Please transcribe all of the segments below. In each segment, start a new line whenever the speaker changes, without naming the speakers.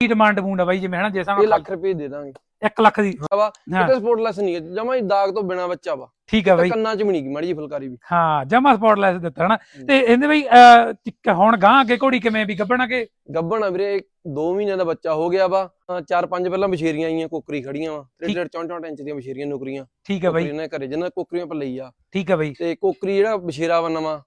ਕੀ demand ਆ ਬਾਈ ਜਿਵੇਂ ਹਨਾ ਜੇ
ਇਹ
ਸਾਨੂੰ
ਲੱਖ ਰੁਪਏ ਦੇ ਦਾਂਗੇ।
1 ਲੱਖ ਦੀ।
ਵਾ ਕਿਤੇ ਸਪੋਰਟਲੈਸ ਨਹੀਂ ਹੈ। ਜਮਾ ਹੀ ਦਾਗ ਤੋਂ ਬਿਨਾ ਬੱਚਾ ਵਾ।
ਠੀਕ ਆ ਬਾਈ।
ਕੰਨਾਂ 'ਚ ਵੀ ਨਹੀਂ ਗਈ ਮਾੜੀ ਜੀ ਫੁਲਕਾਰੀ ਵੀ।
ਹਾਂ ਜਮਾ ਸਪੌਟਲੈਸ ਦਿੱਤਾ ਹਨਾ। ਤੇ ਇਹਦੇ ਬਈ ਹੁਣ ਗਾਂ ਅੱਗੇ ਘੋੜੀ ਕਿਵੇਂ ਵੀ ਗੱਬਣਾ ਕਿ
ਗੱਬਣ ਵੀਰੇ 2 ਮਹੀਨਿਆਂ ਦਾ ਬੱਚਾ ਹੋ ਗਿਆ ਵਾ। ਚਾਰ ਪੰਜ ਪਹਿਲਾਂ ਬਸ਼ੇਰੀਆਂ ਆਈਆਂ ਕੋਕਰੀ ਖੜੀਆਂ ਵਾ।
ਠੀਕ।
3.4 ਇੰਚ ਦੀਆਂ ਬਸ਼ੇਰੀਆਂ ਨੌਕਰੀਆਂ।
ਠੀਕ ਆ ਬਾਈ।
ਕੋਕਰੀ ਨੇ ਘਰੇ ਜਿਹਨਾਂ ਕੋਕਰੀਆਂ ਪਰ ਲਈ ਆ।
ਠੀਕ ਆ ਬਾਈ।
ਤੇ ਕੋਕਰੀ ਜਿਹੜਾ ਬਸ਼ੇਰਾ ਵਾ ਨਵਾਂ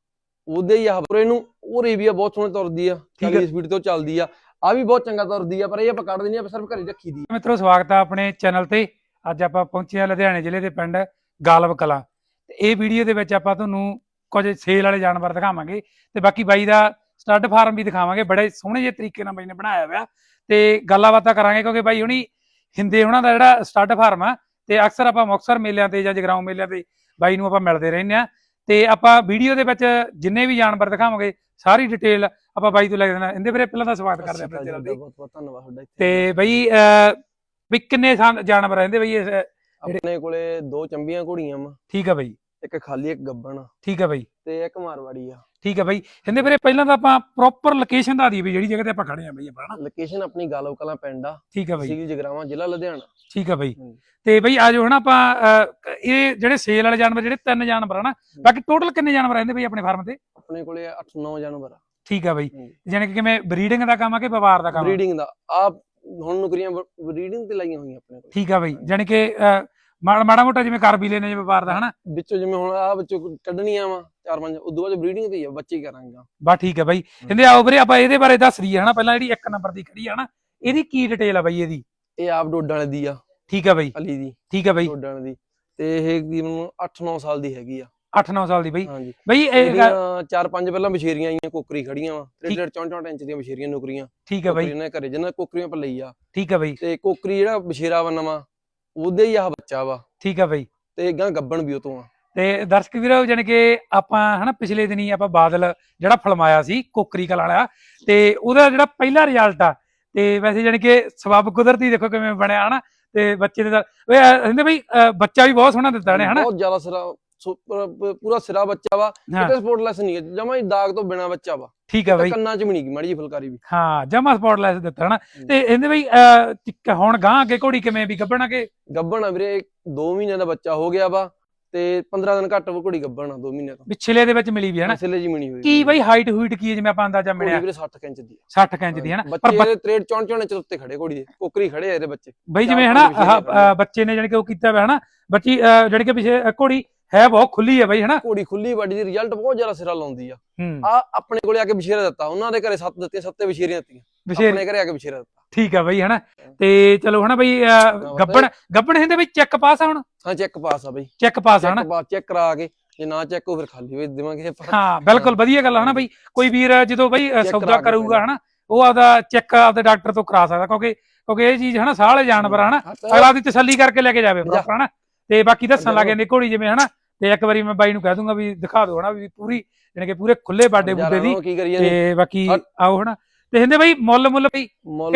ਉਹਦੇ ਹੀ ਆ। ਪਰ ਇਹਨੂੰ ਉਹ ਰੇਵੀਆ ਬਹੁਤ ਸੋਹਣੀ ਤੁਰਦੀ ਆ। 40 ਸਪੀਡ ਤੋਂ ਚੱਲਦੀ ਆ। ਆ ਵੀ ਬਹੁਤ ਚੰਗਾ ਤੁਰਦੀ ਆ, ਪਰ ਇਹ ਆਪਾਂ ਕੱਢ ਦਿੰਦੇ ਆ ਸਿਰਫ ਘਰੇ ਰੱਖੀ ਦੀ
ਮਿੱਤਰੋ, ਸਵਾਗਤ ਆ ਆਪਣੇ ਚੈਨਲ ਤੇ। ਅੱਜ ਆਪਾਂ ਪਹੁੰਚੇ ਹਾਂ ਲੁਧਿਆਣੇ ਜ਼ਿਲ੍ਹੇ ਦੇ ਪਿੰਡ ਗਾਲਬ ਕਲਾਂ। ਤੇ ਇਹ ਵੀਡੀਓ ਦੇ ਵਿੱਚ ਆਪਾਂ ਤੁਹਾਨੂੰ ਕੁਝ ਸੇਲ ਵਾਲੇ ਜਾਨਵਰ ਦਿਖਾਵਾਂਗੇ ਤੇ ਬਾਕੀ ਬਾਈ ਦਾ ਸਟੱਡ ਫਾਰਮ ਵੀ ਦਿਖਾਵਾਂਗੇ। ਬੜੇ ਸੋਹਣੇ ਜਿਹੇ ਤਰੀਕੇ ਨਾਲ ਬਾਈ ਨੇ ਬਣਾਇਆ ਹੋਇਆ। ਤੇ ਗੱਲਾਂ ਬਾਤਾਂ ਕਰਾਂਗੇ ਕਿਉਂਕਿ ਬਾਈ ਹੁਣੀ ਹਿੰਦੇ ਉਹਨਾਂ ਦਾ ਜਿਹੜਾ ਸਟੱਡ ਫਾਰਮ ਆ, ਤੇ ਅਕਸਰ ਆਪਾਂ ਮੁਕਤਸਰ ਮੇਲਿਆਂ ਤੇ ਜਾਂ ਜਗਰਾਉਂ ਮੇਲਿਆਂ ਤੇ ਬਾਈ ਨੂੰ ਆਪਾਂ ਮਿਲਦੇ ਰਹਿੰਦੇ ਆ ਤੇ ਆਪਾਂ ਵੀਡੀਓ ਦੇ ਵਿੱਚ ਜਿੰਨੇ ਵੀ ਜਾਨਵਰ ਦਿਖਾਵਾਂਗੇ ਸਾਰੀ ਡਿਟੇਲ ਆਪਾਂ ਬਾਈ ਤੋਂ ਲੈ ਦੇਣਾ। ਇਹਦੇ ਵੀਰੇ ਪਹਿਲਾਂ ਤਾਂ ਸਵਾਗਤ ਕਰਦੇ ਆਪਣੇ ਚੈਨਲ ਤੇ
ਬਹੁਤ ਬਹੁਤ ਧੰਨਵਾਦ ਤੁਹਾਡਾ
ਤੇ ਬਈ ਵੀ ਕਿੰਨੇ ਜਾਨਵਰ ਰਹਿੰਦੇ ਬਈ? ਇਸ
ਆਪਣੇ ਕੋਲੇ ਦੋ ਚੰਬੀਆਂ ਘੋੜੀਆਂ ਵਾ।
ਠੀਕ ਆ ਬਈ।
ਇੱਕ ਖਾਲੀ ਇੱਕ ਗੱਬਣ
ਠੀਕ ਆ ਬਈ।
ਤੇ ਇੱਕ ਮਾਰਵਾੜੀ ਆ।
ਠੀਕ ਆ ਬਈ। ਕਹਿੰਦੇ ਵੀਰੇ ਪਹਿਲਾਂ ਤਾਂ ਆਪਾਂ ਪ੍ਰੋਪਰ ਲੋਕੇਸ਼ਨ ਦਾ ਦੀ ਵੀ ਜਿਹੜੀ ਜਗ੍ਹਾ ਤੇ ਆਪਾਂ ਖੜੇ ਆ ਬਈ ਆਪਾਂ ਹਨਾ?
ਲੋਕੇਸ਼ਨ ਆਪਣੀ ਗਾਲਵ ਕਲਾਂ ਪਿੰਡ ਆ।
ਠੀਕ ਆ ਬਈ।
ਸਿਟੀ ਜਗਰਾਵਾਂ ਜ਼ਿਲ੍ਹਾ ਲੁਧਿਆਣਾ।
ਠੀਕ ਆ ਬਈ। ਤੇ ਬਈ ਆਜੋ ਹਨਾ ਆਪਾਂ ਇਹ ਜਿਹੜੇ ਸੇਲ ਵਾਲੇ ਜਾਨਵਰ ਜਿਹੜੇ ਤਿੰਨ ਜਾਨਵਰ ਹਨਾ ਬਾਕੀ ਟੋਟਲ ਕਿੰਨੇ ਜਾਨਵਰ ਰਹਿੰਦੇ ਬਈ ਆਪਣੇ ਫਾਰਮ ਤੇ?
ਆਪਣੇ ਕੋਲੇ 8-9 ਜਾਨਵਰ ਆ।
ਠੀਕ ਆ ਬਈ। ਯਾਨੀ ਕਿ ਕਿਵੇਂ ਬਰੀਡਿੰਗ ਦਾ ਕੰਮ ਆ ਕਿ ਵਪਾਰ ਦਾ ਕੰਮ?
ਬਰੀਡਿੰਗ ਦਾ। ਆ ਹੁਣ ਨੌਕਰੀਆਂ ਬਰੀਡਿੰਗ ਤੇ ਲਾਈਆਂ ਹੋਈਆਂ ਆਪਣੇ ਕੋਲ।
ਠੀਕ ਆ ਬਈ। ਯਾਨੀ ਕਿ ਮਾੜਾ ਮਾੜਾ ਮੋਟਾ ਜਿਵੇਂ ਕਰ ਵੀ ਲੈਨੇ ਜਿਵੇਂ ਵਪਾਰ ਦਾ ਹਨਾ?
ਵਿੱਚੋਂ ਜਿਵੇਂ ਹੁਣ ਆ ਵਿੱਚੋਂ ਕੱਢਣੀਆਂ ਵਾ ਚਾਰ ਪੰਜ ਉਦੋਂ ਬਾਅਦ ਬਰੀਡਿੰਗ ਤੇ ਹੀ ਆ ਬੱਚੇ ਹੀ ਕਰਾਂਗੇ।
ਬਾ ਠੀਕ ਆ ਬਈ। ਕਹਿੰਦੇ ਆਓ ਵੀਰੇ ਆਪਾਂ ਇਹਦੇ ਬਾਰੇ ਦੱਸ ਦਈਏ ਹਨਾ? ਪਹਿਲਾਂ ਜਿਹੜੀ ਇੱਕ ਨੰਬਰ ਦੀ ਖੜੀ ਆ ਹਨਾ? ਇਹਦੀ ਕੀ ਡਿਟੇਲ ਆ ਬਈ ਇਹਦੀ?
ਇਹ ਆਪ ਡੋਡਾਂ ਵਾਲੀ ਦੀ ਆ
ਠੀਕ ਆ ਬਈ।
ਅਲੀ ਦੀ।
ਠੀਕ ਆ ਬਈ।
ਡੋਡਾਂ ਵਾਲੀ ਦੀ। ਤੇ ਇਹ ਤਕਰੀਬਨ 8-9 ਸਾਲ ਦੀ ਹੈਗੀ ਆ।
8-9 ਸਾਲ ਦੀ ਬਈ। ਬਈ ਇਹ
ਚਾਰ ਪੰਜ ਪਹਿਲਾਂ ਬਸ਼ੇਰੀਆਂ ਆਈਆਂ ਕੋਕਰੀ ਖੜੀਆਂ ਵਾ।
ਠੀਕ।
3.4 ਇੰਚ ਦੀਆਂ ਬਸ਼ੇਰੀਆਂ ਨੌਕਰੀਆਂ।
ਠੀਕ ਆ ਬਈ।
ਕੋਕਰੀ ਨੇ ਘਰੇ ਜਿਹਨਾਂ ਕੋਕਰੀਆਂ ਪਰ ਲਈ ਆ।
ਠੀਕ ਆ ਬਈ।
ਤੇ ਕੋਕਰੀ ਜਿਹੜਾ ਬਸ਼ੇਰਾ ਵਾ ਨਵਾਂ ਉਹਦੇ ਹੀ ਆ ਬੱਚਾ ਵਾ।
ਠੀਕ ਆ ਬਈ।
ਤੇ ਗਾਂ ਗੱਬਣ ਵੀ ਉਹ ਤੋਂ ਆ।
ਤੇ ਦਰਸ਼ਕ ਵੀਰੋ ਜਾਣੀ ਕਿ ਆਪਾਂ ਹਨਾ ਪਿਛਲੇ ਦਿਨੀ ਆਪਾਂ ਬਾਦਲ ਜਿਹੜਾ ਫਿਲਮਾਇਆ ਸੀ ਕੋਕਰੀ ਕਲਾ ਵਾਲਾ ਤੇ ਉਹਦਾ ਜਿਹੜਾ ਪਹਿਲਾ ਰਿਜ਼ਲਟ ਆ ਤੇ ਵੈਸੇ ਜਾਣੀ ਕਿ ਸਬਬ ਕੁਦਰਤੀ ਦੇਖੋ ਕਿਵੇਂ ਬਣਿਆ ਹਨਾ ਤੇ ਬੱਚੇ ਦੇ ਓਏ ਕਹਿੰਦੇ ਬਈ ਬੱਚਾ ਵੀ ਬਹੁਤ ਸੋਹਣਾ ਦਿੱਤਾ ਨੇ ਹਨਾ।
ਬਹੁਤ ਜ਼ਿਆਦਾ ਸਿਰਾ ਪੂਰਾ- ਸਿਰਾ ਬੱਚਾ ਵਾ
ਹਾਂ।
ਕਿਤੇ ਸਪੋਰਟਲੈਸ ਨਹੀਂ ਹੈ ਜਮਾ ਹੀ ਦਾਗ ਤੋਂ ਬਿਨਾ ਬੱਚਾ ਵਾ।
ਠੀਕ
ਤੇ
ਬਈ।
ਕੰਨਾਂ 'ਚ ਵੀ ਨਹੀਂ ਗਈ ਮਾੜੀ ਜੀ ਫੁਲਕਾਰੀ ਵੀ।
ਹਾਂ ਜਮਾ ਸਪੌਟਲੈਸ ਦਿੱਤਾ ਹਨਾ।
ਹੂੰ।
ਤੇ ਇਹਦੇ ਬਈ ਹੁਣ ਗਾਂ ਅੱਗੇ ਘੋੜੀ ਕਿਵੇਂ ਵੀ ਗੱਬਣਾ ਕਿ
ਗੱਬਣ ਵੀਰੇ 2 ਮਹੀਨਿਆਂ ਦਾ ਬੱਚਾ ਹੋ ਗਿਆ ਵਾ ਤੇ 15 ਦਿਨ ਘੱਟ ਘੋੜੀ ਗੱਬਣ ਆ 2 ਮਹੀਨੇ ਤੋਂ।
ਪਿਛਲੇ ਦੇ ਵਿੱਚ ਮਿਲੀ ਵੀ ਹਨਾ
ਸਿਲੇ ਜੀ ਮਿਣੀ ਹੋਈ
ਕੀ ਬਈ ਹਾਈਟ ਹੂਈਟ ਕੀ ਹੈ ਜਿਵੇਂ ਆਪਾਂ ਅੰਦਾਜ਼ਾ ਮਿਲਿਆ?
ਵੀਰੇ 60 ਇੰਚ ਦੀ
60 ਇੰਚ ਦੀ ਹਨਾ ਪਰ
ਬੱਚੇ ਇਹਦੇ 63 64 ਇੰਚ ਉੱਤੇ ਖੜੇ ਘੋੜੀ ਦੇ ਕੋਕਰੀ ਖੜੇ ਆ ਇਹਦੇ ਬੱਚੇ।
ਬਈ ਜਿਵੇਂ ਹਨਾ ਬੱਚੇ ਨੇ ਜਾਣੀ ਕਿ ਉਹ ਕੀਤਾ ਹੋਇਆ ਹਨਾ ਬੱਚੀ ਜਾਣੀ ਕਿ ਪਿਛੇ ਘੋੜੀ ਹੈ ਬਹੁਤ ਖੁੱਲੀ ਹੈ ਬਈ ਹਨਾ?
ਘੋੜੀ ਖੁੱਲੀ ਬਾਡੀ ਦੀ ਰਿਜ਼ਲਟ ਬਹੁਤ ਜ਼ਿਆਦਾ ਸਿਰਾ ਲਾਉਂਦੀ ਆ।
ਹੂੰ।
ਆ ਆਪਣੇ ਕੋਲੇ ਆ ਕੇ ਬਸ਼ੇਰਾ ਦਿੱਤਾ ਉਹਨਾਂ ਦੇ ਘਰੇ ਸੱਤ ਦਿੱਤੀਆਂ ਸੱਤੇ ਬਸ਼ੇਰੀਆਂ ਦਿੱਤੀਆਂ।
ਵਿਸ਼ੇਰ
ਆਪਣੇ ਘਰੇ ਆ ਕੇ ਬਸ਼ੇਰਾ ਦਿੱਤਾ।
ਠੀਕ ਆ ਬਈ ਹਨਾ? ਤੇ ਚਲੋ ਹਨਾ ਬਈ ਗੱਬਣ ਗੱਬਣ ਹਿੰਦੇ ਵਿੱਚ ਚੈੱਕ ਪਾਸ ਆ ਹੁਣ?
ਹਾਂ ਚੈੱਕ ਪਾਸ ਆ ਬਈ।
ਚੈੱਕ ਪਾਸ ਆ ਹਨਾ?
ਚੈੱਕ ਕਰਾ ਕੇ ਜੇ ਨਾ ਚੈੱਕ ਹੋ ਫਿਰ ਖਾਲੀ ਵੇਚ ਦੇਵਾਂਗੇ।
ਹਾਂ ਬਿਲਕੁਲ ਵਧੀਆ ਗੱਲ ਹਨਾ ਬਈ? ਕੋਈ ਵੀਰ ਜਦੋਂ ਬਈ ਸੌਦਾ ਕਰੂਗਾ ਹਨਾ ਉਹ ਆਪਦਾ ਚੈੱਕ ਆਪਦੇ ਡਾਕਟਰ ਤੋਂ ਕਰਾ ਸਕਦਾ ਕਿਉਂਕਿ ਕਿਉਂਕਿ ਇਹ ਚੀਜ਼ ਹਨਾ ਸਾਹ ਵਾਲੇ ਜਾਨਵਰ ਹਨਾ?
ਹਾਂ,
ਅਗਲਾ ਦੀ ਤਸੱਲੀ ਕਰਕੇ ਲੈ ਕੇ ਜਾਵੇ। ਪ੍ਰੋਪਰ ਹਨਾ? ਤੇ ਬਾਕੀ ਦੱਸਣ। ਲੱਗ ਜਾਂਦੇ ਘੋੜੀ ਜਿਵੇਂ ਹਨਾ? ਤੇ ਇੱਕ ਵਾਰੀ ਮੈਂ ਬਾਈ ਨੂੰ ਕਹਿ ਦੂੰਗਾ ਵੀ ਦਿਖਾ ਦਿਓ ਹਨਾ ਵੀ ਪੂਰੀ ਜਾਣੀ ਕਿ ਪੂਰੇ ਖੁੱਲੇ ਬਾਡੇ ਬੁੱਡੇ ਦੀ
ਕੀ
ਤੇ ਬਾਕੀ। ਆਓ ਹਨਾ। ਤੇ ਹਿੰਦੇ ਬਈ ਮੁੱਲ ਮੁੱਲ ਬਈ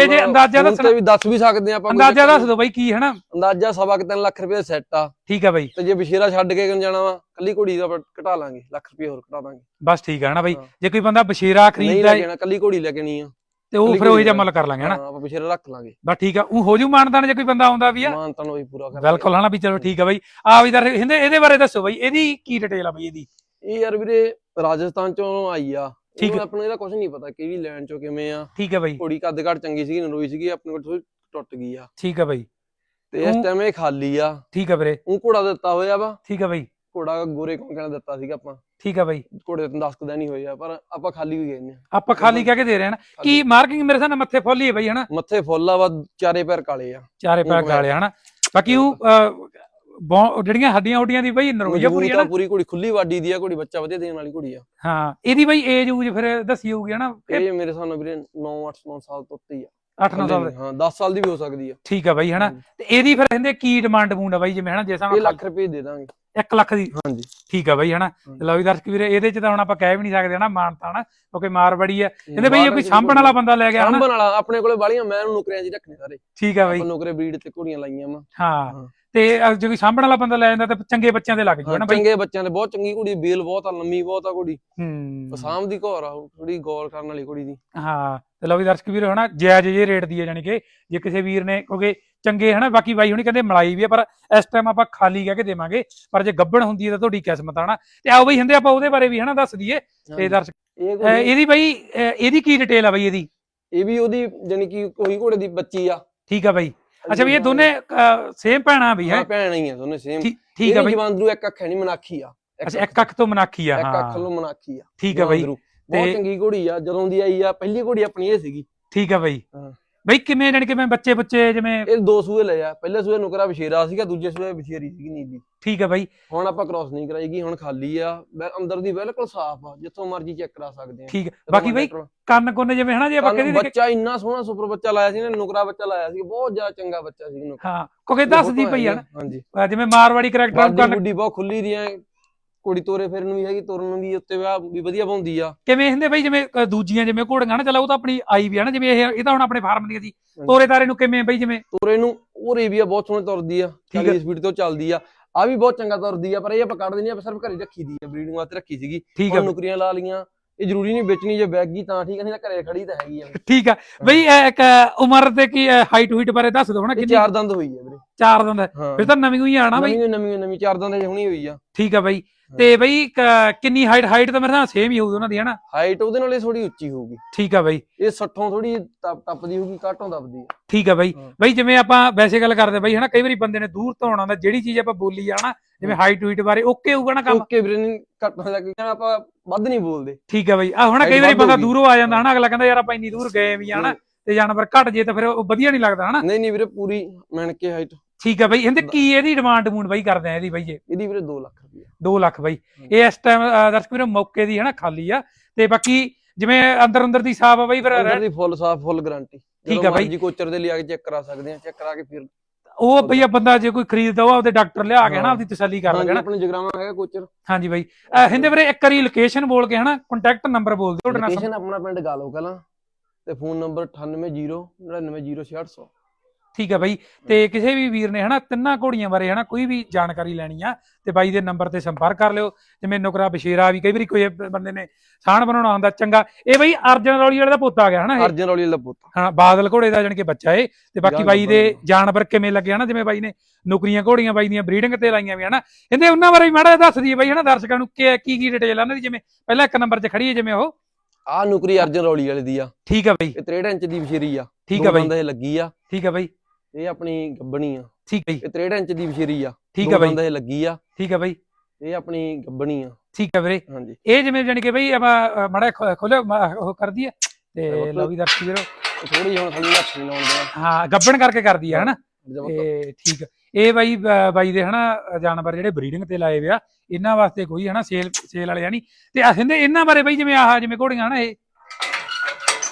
ਇਹ ਜੇ ਅੰਦਾਜ਼ਾ ਦੱਸਣਾ-
ਵੀ ਦੱਸ ਵੀ ਸਕਦੇ ਆਪਾਂ
ਅੰਦਾਜ਼ਾ ਦੱਸ ਦਿਓ ਬਈ ਕੀ ਹਨਾ।
ਨਹੀਂ। ਅੰਦਾਜ਼ਾ ਸਵਾ ਕੁ ਤਿੰਨ ਲੱਖ ਰੁਪਏ ਦਾ ਸੈੱਟ ਆ।
ਠੀਕ ਆ ਬਈ।
ਤੇ ਜੇ ਬਸ਼ੇਰਾ ਛੱਡ ਕੇ ਕਿਨ ਜਾਣਾ ਵਾ? ਕੱਲੀ ਘੋੜੀ ਦਾ ਘਟਾ ਲਾਂਗੇ ਲੱਖ ਰੁਪਏ ਹੋਰ ਘਟਾ ਦਾਂਗੇ।
ਬਸ ਠੀਕ ਆ ਹਨਾ ਬਈ। ਜੇ ਕੋਈ ਬੰਦਾ ਬਸ਼ੀਰਾ
ਨਹੀਂ
ਖਰੀਦਦਾ
ਲੈ
ਹੈ
ਜਾਣਾ ਕੱਲੀ ਘੋੜੀ ਲੈ ਕੇ ਨਹੀਂ ਆ।
ਤੇ ਉਹ ਫਿਰ ਉਹੀ ਜਿਹਾ ਮੁੱਲ ਕਰ ਲਾਂਗੇ ਹਨਾ?
ਆਪਾਂ ਬਸ਼ੇਰਾ ਰੱਖ ਲਾਂਗੇ।
ਬਸ ਠੀਕ ਆ ਉਹ ਹੋ ਜੂ ਮਾਨਦਾਨ ਜੇ ਕੋਈ ਬੰਦਾ ਆਉਂਦਾ ਵੀ ਆ।
ਮਾਨ ਤਾਂ ਵੀ ਪੂਰਾ ਕਰ
ਬਿਲਕੁਲ ਹਨਾ ਵੀ ਚਲੋ ਠੀਕ ਆ ਬਈ। ਆ ਵੀ ਦਰ ਹਿੰਦੇ ਇਹਦੇ ਬਾਰੇ ਦੱਸੋ ਬਈ ਇਹਦੀ ਕੀ ਡਿਟੇਲ ਆ ਬਈ ਇਹਦੀ?
ਇਹ ਯਾਰ ਵੀਰੇ ਰਾਜਸਥਾਨ ਚੋਂ ਆਈ ਆ।
ਠੀਕ
ਠੀਕ
ਹੈ।
ਆਪਾਂ ਨੂੰ ਇਹਦਾ ਕੁਝ ਨਹੀਂ ਪਤਾ ਕਿਹੜੀ ਲੈਂਡ ਚੋਂ ਕਿਵੇਂ ਆ।
ਠੀਕ ਆ ਬਈ।
ਘੋੜੀ ਕੱਦ ਘੜ ਚੰਗੀ ਸੀਗੀ ਨਰੋਈ ਸੀਗੀ ਆਪਣੇ ਕੋਲ ਥੋੜੀ ਟੁੱਟ ਗਈ ਆ।
ਠੀਕ ਆ ਬਈ।
ਤੇ ਇਸ
ਉਹ-
ਟਾਈਮ ਇਹ ਖਾਲੀ ਆ।
ਠੀਕ ਆ ਵੀਰੇ।
ਉਹ ਘੋੜਾ ਦਿੱਤਾ ਹੋਇਆ ਵਾ।
ਠੀਕ ਆ ਬਈ।
ਘੋੜਾ ਗੋਰੇ ਕੋਂਕੇ ਨੇ ਦਿੱਤਾ ਸੀਗਾ ਆਪਾਂ?
ਠੀਕ ਆ ਬਈ।
ਘੋੜੇ ਤੇ 10 ਕੁ ਦਿਨ ਹੀ ਹੋਏ ਆ ਪਰ ਆਪਾਂ ਖਾਲੀ ਹੋਈ ਗਏ ਨੇ।
ਆਪਾਂ ਖਾਲੀ ਕਹਿ ਕੇ ਦੇ ਰਹੇ ਹਾਂ ਨਾ। ਕੀ ਮਾਰਕਿੰਗ ਮੇਰੇ ਸਾਹਮਣੇ ਮੱਥੇ ਫੁੱਲੀ ਹੈ ਬਈ ਹਨਾ?
ਮੱਥੇ ਫੁੱਲ ਆ ਵਾ ਚਾਰੇ ਪੈਰ ਕਾਲੇ ਆ।
ਚਾਰੇ ਪੈਰ ਕਾਲੇ ਹਨਾ? ਬਾਕੀ ਉਹ ਜਿਹੜੀਆਂ ਹੱਡੀਆਂ ਉੱਡੀਆਂ ਦੀ ਬਈ ਨਰੋਈਆ ਪੂਰੀ
ਆ
ਹਨਾ?
ਪੂਰੀ ਘੋੜੀ ਖੁੱਲੀ ਵਾਡੀ ਦੀ ਆ ਘੋੜੀ ਬੱਚਾ ਵਧੀਆ ਦੇਣ ਵਾਲੀ ਘੋੜੀ ਆ।
ਹਾਂ ਇਹਦੀ ਬਈ ਏਜ ਊਜ ਫਿਰ ਦੱਸੀ ਹੋਊਗੀ ਹਨਾ?
ਇਹ ਮੇਰੇ ਹਿਸਾਬ ਵੀਰੇ 9 8 9 ਸਾਲ ਤੋਂ ਉੱਤੇ ਹੀ ਆ।
8-9 ਸਾਲ ਦੇ।
ਹਾਂ 10 ਸਾਲ ਦੀ ਵੀ ਹੋ ਸਕਦੀ ਆ।
ਠੀਕ ਆ ਬਈ ਹਨਾ। ਤੇ ਇਹਦੀ ਫਿਰ ਕਹਿੰਦੇ ਕੀ ਡਿਮਾਂਡ ਬੂੰਡ ਆ ਬਈ ਜਿਵੇਂ ਹਨਾ ਜੇ ਸਾਨੂੰ
ਲੱਖ ਰੁਪਏ ਦੇ ਦਾਂਗੇ।
1 ਲੱਖ ਦੀ।
ਹਾਂਜੀ।
ਠੀਕ ਆ ਬਈ ਹਨਾ। ਲਓ ਵੀ ਦਰਸ਼ਕ ਵੀਰੇ ਇਹਦੇ ਚ ਤਾਂ ਹੁਣ ਆਪਾਂ ਕਹਿ ਵੀ ਨਹੀਂ ਸਕਦੇ ਹਨਾ? ਮਾਨਤਾ ਹਨਾ? ਕਿਉਂਕਿ ਮਾਰ ਬੜੀ ਆ। ਇਹਦੇ ਬਈ ਇਹ ਕੋਈ ਸਾਂਭਣ ਵਾਲਾ ਬੰਦਾ ਲੈ ਗਿਆ ਹਨਾ?
ਸਾਂਭਣ ਵਾਲਾ ਆਪਣੇ ਕੋਲੇ ਬਾਲੀਆਂ ਮੈਂ ਨੌਕਰੀਆਂ ਜੀ ਰੱਖਣੇ ਸਾਰੇ।
ਠੀਕ ਆ ਬਈ।
ਨੌਕਰੇ ਬਰੀਡ ਤੇ ਘੋੜੀਆਂ ਲਾਈਆਂ ਵਾ।
ਹਾਂ।
ਹਾਂ।
ਤੇ ਅਹ ਜੇ ਕੋਈ ਸਾਂਭਣ ਵਾਲਾ ਬੰਦਾ ਲੈ ਜਾਂਦਾ ਤੇ ਚੰਗੇ ਬੱਚਿਆਂ ਦੇ ਲੱਗ ਜੂ ਨਾ ਬਾਈ।
ਚੰਗੇ ਬੱਚਿਆਂ ਦੇ ਬਹੁਤ ਚੰਗੀ ਕੁੜੀ ਬੇਲ ਬਹੁਤ ਆ ਲੰਮੀ ਬਹੁਤ ਆ ਕੁੜੀ।
ਹੂੰ।
ਅਸਾਮ ਦੀ ਘੋਰ ਆ ਥੋੜੀ ਗੌਰ ਕਰਨ ਵਾਲੀ ਕੁੜੀ ਦੀ।
ਹਾਂ ਤੇ ਲਓ ਵੀ ਦਰਸ਼ਕ ਵੀਰ ਹਨਾ ਜਾਇਜ਼ ਜੇ ਰੇਟ ਦੀ ਹੈ ਜਾਨੀ ਕਿ ਜੇ ਕਿਸੇ ਵੀਰ ਨੇ ਕਿਉਂਕਿ ਚੰਗੇ ਹਨਾ ਬਾਕੀ ਬਾਈ ਹੁਣੀ ਕਹਿੰਦੇ ਮਲਾਈ ਵੀ ਆ ਪਰ ਇਸ ਟਾਈਮ ਆਪਾਂ ਖਾਲੀ ਕਹਿ ਕੇ ਦੇਵਾਂਗੇ। ਪਰ ਜੇ ਗੱਬਣ ਹੁੰਦੀ ਹੈ ਤਾਂ ਤੁਹਾਡੀ ਕਿਸਮਤ ਆ ਨਾ ਤੇ ਆਓ ਬਈ ਹੁੰਦੇ ਆਪਾਂ ਉਹਦੇ ਬਾਰੇ ਵੀ ਹਨਾ ਦੱਸ ਦਈਏ। ਤੇ। ਦਰਸ਼ਕ
ਇਹ
ਅਹ
ਕੁੜੀ-
ਇਹਦੀ ਬਾਈ ਅਹ ਇਹਦੀ ਕੀ ਡਿਟੇਲ ਆ ਬਾਈ ਇਹਦੀ?
ਇਹ ਵੀ ਉਹਦੀ ਜਾਨੀ ਕਿ ਕੋਈ ਘੋੜੇ ਦੀ ਬੱਚੀ ਆ।
ਠੀਕ ਆ ਬਾਈ। ਅੱਛਾ ਵੀ ਇਹ ਦੋਨੇ ਸੇਮ ਭੈਣਾਂ ਵੀ ਹੈ?
ਹਾਂ ਭੈਣ ਹੀ ਆ ਦੋਨੇ ਸੇਮ
ਠੀਕ ਆ ਬਾਈ।
ਜਵਾਂਦਰੂ ਇੱਕ ਅੱਖ ਹੈ ਨਹੀਂ ਮਨਾਖੀ ਆ।
ਅੱਛਾ ਇੱਕ ਅੱਖ ਤੋਂ ਮਨਾਖੀ ਆ
ਇੱਕ ਅੱਖ
ਹਾਂ।
ਨੂੰ ਮਨਾਖੀ ਆ
ਠੀਕ ਆ ਬਾਈ।
ਬਹੁਤ
ਤੇ-
ਚੰਗੀ ਘੋੜੀ ਆ ਜਦੋਂ ਦੀ ਆਈ ਆ ਪਹਿਲੀ ਘੋੜੀ ਆਪਣੀ ਇਹ ਸੀਗੀ।
ਠੀਕ ਆ ਬਾਈ।
ਹਾਂ।
ਬਾਈ ਕਿਵੇਂ ਜਾਨੀ ਕਿ ਮੈਂ ਬੱਚੇ ਬੱਚੇ ਜਿਵੇਂ
ਇਹ ਦੋ ਸੂਏ ਲਏ ਆ। ਪਹਿਲੇ ਸੂਏ ਨੁਕਰਾ ਬਸ਼ੇਰਾ ਸੀਗਾ ਦੂਜੇ ਸੂਏ ਬਸ਼ੇਰੀ ਸੀਗੀ ਨੀਲੀ।
ਠੀਕ ਆ ਬਾਈ।
ਹੁਣ ਆਪਾਂ ਕ੍ਰਾਸ ਨਹੀਂ ਕਰਾਈਗੀ ਹੁਣ ਖਾਲੀ ਆ। ਬੈ- ਅੰਦਰ ਦੀ ਬਿਲਕੁਲ ਸਾਫ਼ ਆ ਜਿੱਥੋਂ ਮਰਜ਼ੀ ਚੈੱਕ ਕਰਾ ਸਕਦੇ ਆ।
ਠੀਕ ਆ। ਬਾਕੀ ਬਾਈ ਕੰਨ ਕੁੰਨ ਜਿਵੇਂ ਹਨਾ ਜੇ ਆਪਾਂ ਕਹਿੰਦੇ
ਬੱਚਾ ਇੰਨਾ ਸੋਹਣਾ ਸੁਪਰ ਬੱਚਾ ਲਾਇਆ ਸੀ ਨਾ ਨੁਕਰਾ ਬੱਚਾ ਲਾਇਆ ਸੀ ਬਹੁਤ ਜ਼ਿਆਦਾ ਚੰਗਾ ਬੱਚਾ ਸੀ ਨੁਕਰਾ।
ਹਾਂ ਕਿਉਂਕਿ ਦੱਸਦੀ ਪਈ ਆ ਨਾ।
ਹਾਂਜੀ।
ਅਹ ਜਿਵੇਂ ਮਾਰਵਾੜੀ ਕਰੈਕਟਰ
ਬਾਡੀ
ਕੰਨ
ਬੁੱਡੀ ਬਹੁਤ ਖੁੱਲੀ ਦੀ ਐ ਕੁੜੀ ਤੋਰੇ ਫਿਰਨ ਵੀ ਹੈਗੀ ਤੁਰਨ ਵੀ ਉੱਤੇ ਵਿਆਹ ਵੀ ਵਧੀਆ ਪਾਉਂਦੀ ਆ।
ਕਿਵੇਂ ਹੁੰਦੇ ਬਈ? ਜਿਵੇਂ ਦੂਜੀਆਂ ਜਿਵੇਂ ਘੋੜੀਆਂ ਨਾ ਚਲਾ ਉਹ ਤਾਂ ਆਪਣੀ ਆਈ ਵੀ ਆ ਨਾ ਜਿਵੇਂ ਇਹ ਇਹ ਤਾਂ ਹੁਣ ਆਪਣੇ ਫਾਰਮ ਦੀਆਂ ਸੀ ਤੋਰੇ ਤਾਰੇ ਨੂੰ ਕਿਵੇਂ ਬਈ ਜਿਵੇਂ?
ਤੋਰੇ ਨੂੰ ਉਹ ਰੇਵੀਆ ਬਹੁਤ ਸੋਹਣੀ ਤੁਰਦੀ ਆ
ਆ।
40 ਸਪੀਡ ਤੇ ਚੱਲਦੀ ਆ। ਆ ਵੀ ਬਹੁਤ ਚੰਗਾ ਤੁਰਦੀ ਆ ਪਰ ਇਹ ਆਪਾਂ ਕੱਢਦੇ ਨਹੀਂ ਆਪਾਂ ਸਿਰਫ ਘਰੇ ਰੱਖੀ ਦੀ ਆ ਬਰੀਡਿੰਗ ਵਾਸਤੇ ਰੱਖੀ ਸੀਗੀ।
ਠੀਕ ਆ
ਹੁਣ ਨੁਕਰੀਆਂ ਲਾ ਲੀਆਂ ਇਹ ਜ਼ਰੂਰੀ ਨਹੀਂ ਵੇਚਣੀ ਜੇ ਬੈਗ ਗਈ ਤਾਂ ਠੀਕ ਆ ਨਹੀਂ ਤਾਂ ਘਰੇ ਖੜੀ ਤਾਂ ਹੈਗੀ ਆ।
ਠੀਕ ਆ। ਬਈ ਇਹ ਇੱਕ ਉਮਰ ਤੇ ਕੀ ਹਾਈਟ ਹੂਟ ਬਾਰੇ ਦੱਸ ਦਿਓ ਹਨਾ
ਇਹ
ਕਿੰਨੀ?
ਚਾਰ ਦੰਦ ਹੋਈ ਆ ਵੀਰੇ।
ਚਾਰ ਦੰਦ। ਹਾਂ। ਫਿਰ ਤਾਂ ਨਵੀਂ ਹੋਈ ਆਣਾ ਬਈ?
ਨਵੀਂ ਨਵੀਂ ਨਵੀਂ ਚਾਰ ਦੰਦ ਹੁਣੀ ਹੋਈ ਆ।
ਠੀਕ ਆ ਬਈ। ਤੇ ਬਈ ਕਿੰਨੀ ਹਾਈਟ ਹਾਈਟ ਤਾਂ ਮੇਰੇ ਨਾਲ ਸੇਮ ਹੀ ਹੋਊਗੀ ਉਹਨਾਂ ਦੀ ਹਨਾ
ਹਾਈਟ ਉਹਦੇ ਨਾਲੇ ਥੋੜੀ ਉੱਚੀ ਹੋਊਗੀ।
ਠੀਕ ਆ ਬਈ।
ਇਹ 60 ਥੋੜੀ ਟੱਪਦੀ ਹੋਊਗੀ ਘੱਟੋਂ ਦੱਬਦੀ ਆ।
ਠੀਕ ਆ ਬਈ। ਬਈ ਜਿਵੇਂ ਆਪਾਂ ਵੈਸੇ ਗੱਲ ਕਰਦੇ ਬਈ ਹਨਾ ਕਈ ਵਾਰੀ ਬੰਦੇ ਨੇ ਦੂਰ ਤੋਂ ਆਉਣਾ ਹੁੰਦਾ ਜਿਹੜੀ ਚੀਜ਼ ਆਪਾਂ ਬੋਲੀ ਜਾਣਾ ਜਿਵੇਂ ਹਾਈਟ ਹੂਟ ਬਾਰੇ ਓਕੇ ਹੋਊਗਾ ਨਾ ਕੰਮ?
ਓਕੇ ਵੀਰੇ ਨਹੀਂ ਘੱਟ ਹੁੰਦਾ ਕਿ ਆਪਾਂ ਵੱਧ ਨਹੀਂ ਬੋਲਦੇ।
ਠੀਕ ਆ ਬਈ। ਆ ਹੁਣ ਕਈ ਵਾਰੀ ਬੰਦਾ। ਦੂਰੋਂ ਆ ਜਾਂਦਾ ਹਨਾ ਅਗਲਾ ਕਹਿੰਦਾ ਯਾਰ ਆਪਾਂ ਇੰਨੀ ਦੂਰ ਗਏ ਵੀ ਆ ਹਨਾ ਤੇ ਜਾਨਵਰ ਘਟ ਜੇ ਤਾਂ ਫਿਰ ਉਹ ਵਧੀਆ ਨਹੀਂ ਲੱਗਦਾ ਹਨਾ?
ਨਹੀਂ ਨਹੀਂ ਵੀਰੇ ਪੂਰੀ ਮਿਣ ਕੇ ਹਾਈਟ
ਠੀਕ ਆ ਬਈ। ਇਹਦੇ ਕੀ ਇਹਦੀ ਡਿਮਾਂਡ ਡਮੂਡ ਬਈ ਕਰਦੇ ਆ ਇਹਦੀ ਬਈ ਜੇ?
ਇਹਦੀ ਵੀਰੇ 2 ਲੱਖ।
2 ਲੱਖ ਬਈ। ਇਹ ਇਸ ਟਾਈਮ ਦਰਸ਼ਕ ਵੀਰੋ ਮੌਕੇ ਦੀ ਹਨਾ ਖਾਲੀ ਆ। ਤੇ ਬਾਕੀ ਜਿਵੇਂ ਅੰਦਰ ਅੰਦਰ ਦੀ ਸਾਫ਼ ਆ ਬਈ ਫਿਰ
ਅੰਦਰ ਦੀ ਫੁੱਲ ਸਾਫ਼ ਫੁੱਲ ਗਾਰੰਟੀ
ਠੀਕ ਆ ਬਾਈ।
ਜੀ ਕੋਚਰ ਦੇ ਲਿਆ ਕੇ ਚੈੱਕ ਕਰਾ ਸਕਦੇ ਆ ਚੈੱਕ ਕਰਾ ਕੇ ਫਿਰ
ਉਹ ਬਈ ਆ ਬੰਦਾ ਜੇ ਕੋਈ ਖਰੀਦਦਾ ਉਹ ਆਪਦੇ ਡਾਕਟਰ ਲਿਆ ਕੇ
ਹਾਂ।
ਆਪਦੀ ਤਸੱਲੀ ਕਰ ਲੈਣਾ।
ਆਪਣੇ ਜਗਰਾਵਾਂ ਹੈਗਾ ਕੋਚਰ।
ਹਾਂਜੀ ਬਈ। ਹਿੰਦੇ ਵੀਰੇ ਇੱਕ ਵਾਰੀ ਲੋਕੇਸ਼ਨ ਬੋਲ ਕੇ ਹਨਾ ਕੰਟੈਕਟ ਨੰਬਰ ਬੋਲ ਦਿਓ ਤੁਹਾਡੇ
ਲੋਕੇਸ਼ਨ ਆਪਣਾ ਪਿੰਡ ਗਾਲੋ ਕਲਾਂ ਤੇ ਫੋਨ ਨੰਬਰ 9809990600
ਠੀਕ ਹੈ ਬਾਈ। ਤੇ ਕਿਸੇ ਵੀ ਵੀਰ ਨੇ ਹਨਾ ਤਿੰਨਾਂ ਘੋੜੀਆਂ ਬਾਰੇ ਹਨਾ ਕੋਈ ਵੀ ਜਾਣਕਾਰੀ ਲੈਣੀ ਆ ਤੇ ਬਾਈ ਦੇ ਨੰਬਰ ਤੇ ਸੰਪਰਕ ਕਰ ਲਿਓ ਜਿਵੇਂ ਨੁਕਰਾ ਬਸ਼ੀਰਾ ਵੀ ਕਈ ਵਾਰੀ ਕੋਈ ਬੰਦੇ ਨੇ ਸਾਣ ਬਣਾਉਣਾ ਹੁੰਦਾ ਚੰਗਾ। ਇਹ ਬਾਈ ਅਰਜਨ ਰੌਲੀ ਵਾਲੇ ਦਾ ਪੁੱਤ ਆ ਗਿਆ ਹਨਾ ਇਹ?
ਅਰਜਨ ਰੋਲੀ ਦਾ ਪੁੱਤ।
ਹਾਂ ਬਾਦਲ ਘੋੜੇ ਦਾ ਜਾਣੀ ਕਿ ਬੱਚਾ ਏ। ਤੇ ਬਾਕੀ
ਜਾਨ
ਬਾਈ ਦੇ। ਜਾਨਵਰ ਕਿਵੇਂ ਲੱਗੇ ਹਨਾ? ਜਿਵੇਂ ਬਾਈ ਨੇ ਨੌਕਰੀਆਂ ਘੋੜੀਆਂ ਬਾਈ ਦੀਆਂ ਬਰੀਡਿੰਗ ਤੇ ਲਾਈਆਂ ਵੀ ਹਨਾ। ਇਹਦੇ ਉਹਨਾਂ ਬਾਰੇ ਵੀ ਮਾੜਾ ਦੱਸ ਦਈਏ ਬਾਈ ਹਨਾ ਦਰਸ਼ਕਾਂ ਨੂੰ ਕੀ ਕੀ ਕੀ ਡਿਟੇਲ ਆ ਉਹਨਾਂ ਦੀ। ਜਿਵੇਂ ਪਹਿਲਾਂ ਇੱਕ ਨੰਬਰ 'ਚ ਖੜੀ ਹੈ ਜਿਵੇਂ ਉਹ।
ਆ ਨੁਕਰੀ ਅਰਜਨ ਰੋਲੀ ਵਾਲੇ ਦੀ ਆ।
ਠੀਕ ਆ ਬਾਈ।
ਇਹ 63 ਇੰਚ ਦੀ ਬਸ਼ੇਰੀ ਆ।
ਠੀਕ ਆ ਬਾਈ।
ਇਹ ਲੱਗੀ ਆ।
ਠੀਕ ਆ ਬਾਈ।
ਇਹ ਆਪਣੀ ਗੱਬਣੀ ਆ।
ਠੀਕ ਆ ਬਾਈ।
ਇਹ 63 ਇੰਚ ਦੀ ਬਸ਼ੇਰੀ ਆ।
ਠੀਕ ਆ ਬਾਈ।
ਦੰਦ ਇਹ ਲੱਗੀ ਆ।
ਠੀਕ ਆ ਬਾਈ।
ਇਹ ਆਪਣੀ ਗੱਬਣੀ ਆ।
ਠੀਕ ਆ ਵੀਰੇ।
ਹਾਂਜੀ।
ਇਹ ਜਿਵੇਂ ਜਾਣੀ ਕਿ ਬਈ ਆਪਾਂ ਮੜਾ ਖੋਲਿਓ ਉਹ ਕਰਦੀ ਹੈ ਤੇ। ਲਓ ਵੀ ਦਰਸ਼ਕ ਵੀਰੋ।
ਥੋੜੀ ਹੁਣ ਖਾਲੀ ਹੱਥ ਨਹੀਂ ਲਾਉਣ ਦੇਣਾ।
ਹਾਂ ਗੱਬਣ ਕਰਕੇ ਕਰਦੀ ਆ ਹਨਾ? ਤੇ ਠੀਕ। ਇਹ ਬਾਈ ਬਾਈ ਦੇ ਹਨਾ ਜਾਨਵਰ ਜਿਹੜੇ ਬਰੀਡਿੰਗ ਤੇ ਲਾਏ ਵੇ ਆ ਇਹਨਾਂ ਵਾਸਤੇ ਕੋਈ ਹਨਾ ਸੇਲ ਸੇਲ ਵਾਲੇ ਨਹੀਂ। ਤੇ ਅਸਿੰਦੇ ਇਹਨਾਂ ਬਾਰੇ ਬਈ ਜਿਵੇਂ ਆਹ ਜਿਵੇਂ ਘੋੜੀਆਂ ਹਨਾ ਇਹ?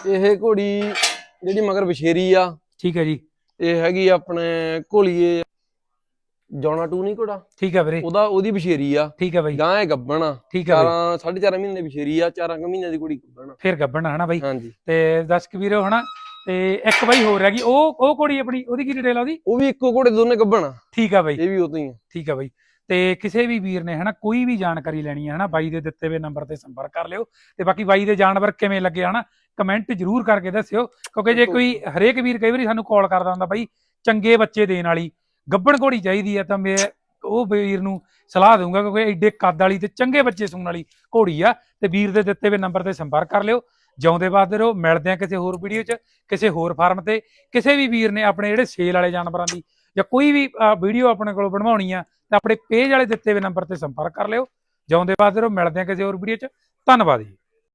ਇਹ ਘੋੜੀ ਜਿਹੜੀ ਮਗਰ ਬਸ਼ੇਰੀ ਆ।
ਠੀਕ ਹੈ ਜੀ।
ਇਹ ਹੈਗੀ ਆਪਣੇ ਘੋਲੀਏ ਜੌਣਾ ਟੂ ਨਹੀਂ ਘੋੜਾ?
ਠੀਕ ਆ ਵੀਰੇ।
ਉਹਦਾ ਉਹਦੀ ਬਸ਼ੇਰੀ ਆ।
ਠੀਕ ਆ ਬਾਈ।
ਗਾਂ ਹੈ ਗੱਬਣ ਆ।
ਠੀਕ ਆ ਬਾਈ।
ਚਾਰਾਂ ਸਾਢੇ ਚਾਰਾਂ ਮਹੀਨੇ ਦੀ ਬਸ਼ੇਰੀ ਆ ਚਾਰਾਂ ਕੁ ਮਹੀਨਿਆਂ ਦੀ ਕੁੜੀ ਗੱਬਣ ਆ।
ਫਿਰ ਗੱਬਣ ਹਨਾ ਬਾਈ।
ਹਾਂਜੀ।
ਤੇ ਦਰਸ਼ਕ ਵੀਰੋ ਹਨਾ ਤੇ ਇੱਕ ਬਾਈ ਹੋਰ ਹੈਗੀ ਉਹ ਉਹ ਘੋੜੀ ਆਪਣੀ ਉਹਦੀ ਕੀ ਡਿਟੇਲ ਆ ਉਹਦੀ?
ਉਹ ਵੀ ਇੱਕੋ ਦੇ ਦੋਨੇ ਗੱਬਣ ਆ।
ਠੀਕ ਆ ਬਾਈ।
ਇਹ ਵੀ ਉਦੋਂ ਹੀ ਆ।
ਠੀਕ ਆ ਬਾਈ। ਤੇ ਕਿਸੇ ਵੀ ਵੀਰ ਨੇ ਹਨਾ ਕੋਈ ਵੀ ਜਾਣਕਾਰੀ ਲੈਣੀ ਹੈ ਹਨਾ ਬਾਈ ਦੇ ਦਿੱਤੇ ਹੋਏ ਨੰਬਰ ਤੇ ਸੰਪਰਕ ਕਰ ਲਿਓ ਤੇ ਬਾਕੀ ਬਾਈ ਦੇ ਜਾਨਵਰ ਕਿਵੇਂ ਲੱਗੇ ਹਨਾ ਕਮੈਂਟ ਜ਼ਰੂਰ ਕਰਕੇ ਦੱਸਿਓ ਕਿਉਂਕਿ ਜੇ ਕੋਈ ਹਰੇਕ ਵੀਰ ਕਈ ਵਾਰੀ ਸਾਨੂੰ ਕਾਲ ਕਰਦਾ ਹੁੰਦਾ ਬਾਈ ਚੰਗੇ ਬੱਚੇ ਦੇਣ ਵਾਲੀ ਗੱਬਣ ਘੋੜੀ ਚਾਹੀਦੀ ਹੈ ਤਾਂ ਮੈਂ ਉਹ ਵੀਰ ਨੂੰ ਸਲਾਹ ਦਊਂਗਾ ਕਿਉਂਕਿ ਐਡੇ ਕੱਦ ਵਾਲੀ ਤੇ ਚੰਗੇ ਬੱਚੇ ਸੂਣ ਵਾਲੀ ਘੋੜੀ ਆ ਤੇ ਵੀਰ ਦੇ ਦਿੱਤੇ ਹੋਏ ਨੰਬਰ ਤੇ ਸੰਪਰਕ ਕਰ ਲਿਓ ਜਿਉਂਦੇ ਵਾਸਤੇ ਰਹੋ ਮਿਲਦੇ ਆ ਕਿਸੇ ਹੋਰ ਵੀਡੀਓ 'ਚ ਕਿਸੇ ਹੋਰ ਫਾਰਮ ਤੇ ਕਿਸੇ ਵੀ ਵੀਰ ਨੇ ਆਪਣੇ ਜਿਹੜੇ ਸੇਲ ਵਾਲੇ ਜਾਨਵਰਾਂ ਦੀ ਜਾਂ ਕੋਈ ਵੀ ਵੀਡੀਓ ਆਪਣੇ ਕੋਲ ਬਣਵਾਉਣੀ ਆ ਤਾਂ ਆਪਣੇ ਪੇਜ ਵਾਲੇ ਦਿੱਤੇ ਹੋਏ ਨੰਬਰ ਤੇ ਸੰਪਰਕ ਕਰ ਲਿਓ। ਜਿਉਂਦੇ ਵਾਸਤੇ ਰਹੋ ਮਿਲਦੇ ਆ ਕਿਸੇ ਹੋਰ ਵੀਡੀਓ 'ਚ, ਧੰਨਵਾਦ ਜੀ।